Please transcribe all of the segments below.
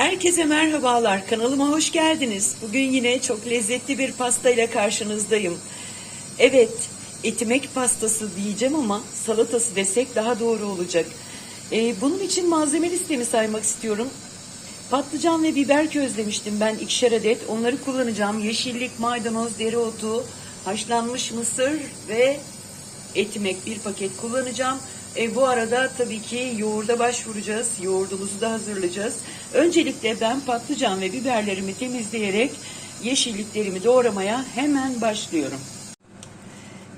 Herkese merhabalar. Kanalıma hoş geldiniz. Bugün yine çok lezzetli bir pasta ile karşınızdayım. Evet, etimek pastası diyeceğim ama salatası desek daha doğru olacak. Ee, bunun için malzeme listemi saymak istiyorum. Patlıcan ve biber közlemiştim ben ikişer adet. Onları kullanacağım. Yeşillik, maydanoz, dereotu, haşlanmış mısır ve etimek bir paket kullanacağım. E, bu arada tabii ki yoğurda başvuracağız. Yoğurdumuzu da hazırlayacağız. Öncelikle ben patlıcan ve biberlerimi temizleyerek yeşilliklerimi doğramaya hemen başlıyorum.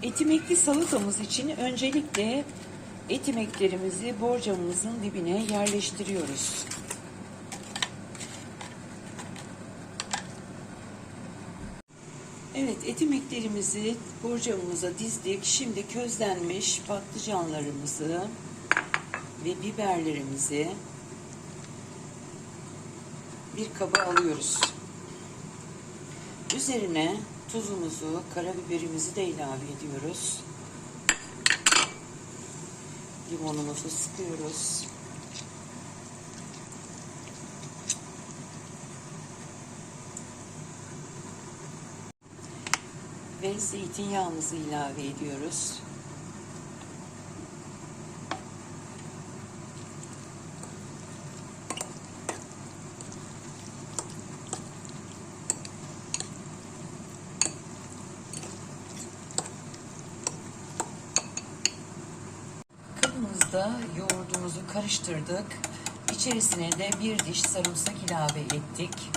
Etimekli salatamız için öncelikle etimeklerimizi borcamımızın dibine yerleştiriyoruz. Evet etimeklerimizi borcamımıza dizdik. Şimdi közlenmiş patlıcanlarımızı ve biberlerimizi bir kaba alıyoruz. Üzerine tuzumuzu, karabiberimizi de ilave ediyoruz. Limonumuzu sıkıyoruz. Ve zeytinyağımızı ilave ediyoruz. Kabımızda yoğurdumuzu karıştırdık. İçerisine de bir diş sarımsak ilave ettik.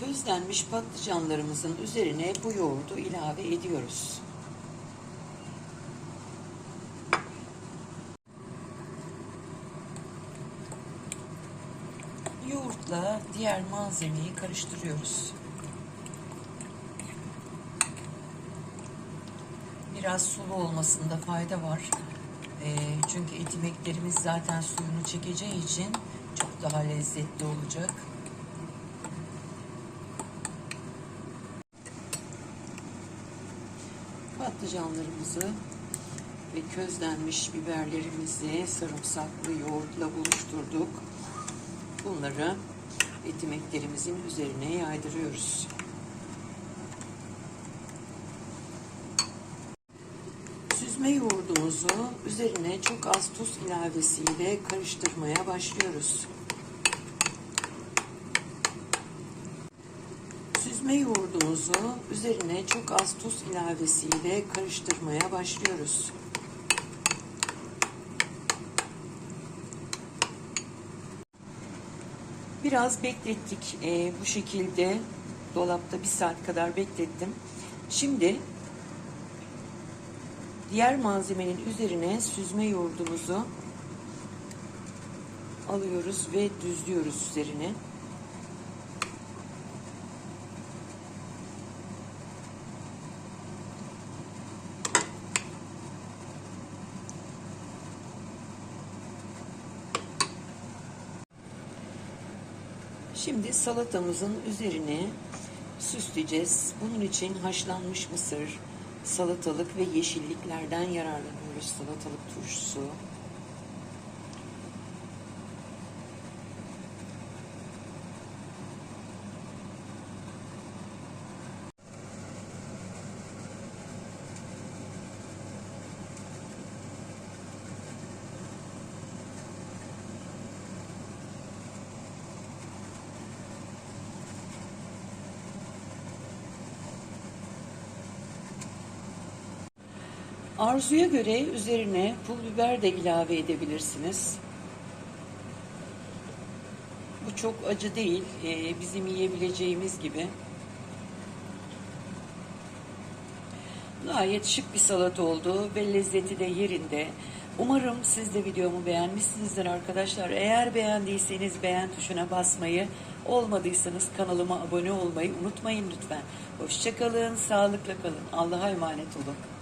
Közlenmiş patlıcanlarımızın üzerine bu yoğurdu ilave ediyoruz. Yoğurtla diğer malzemeyi karıştırıyoruz. Biraz sulu olmasında fayda var. E, çünkü etimeklerimiz zaten suyunu çekeceği için çok daha lezzetli olacak. Patlıcanlarımızı ve közlenmiş biberlerimizi sarımsaklı yoğurtla buluşturduk. Bunları etimeklerimizin üzerine yaydırıyoruz. Süzme yoğurdumuzu üzerine çok az tuz ilavesiyle karıştırmaya başlıyoruz. Süzme yoğurdumuzu üzerine çok az tuz ilavesiyle karıştırmaya başlıyoruz. Biraz beklettik. Ee, bu şekilde dolapta bir saat kadar beklettim. Şimdi diğer malzemenin üzerine süzme yoğurdumuzu alıyoruz ve düzlüyoruz üzerine. Şimdi salatamızın üzerine süsleyeceğiz. Bunun için haşlanmış mısır, salatalık ve yeşilliklerden yararlanıyoruz. Salatalık turşusu. Arzuya göre üzerine pul biber de ilave edebilirsiniz. Bu çok acı değil. Ee, bizim yiyebileceğimiz gibi. Gayet şık bir salat oldu ve lezzeti de yerinde. Umarım siz de videomu beğenmişsinizdir arkadaşlar. Eğer beğendiyseniz beğen tuşuna basmayı, olmadıysanız kanalıma abone olmayı unutmayın lütfen. Hoşçakalın, sağlıkla kalın. Allah'a emanet olun.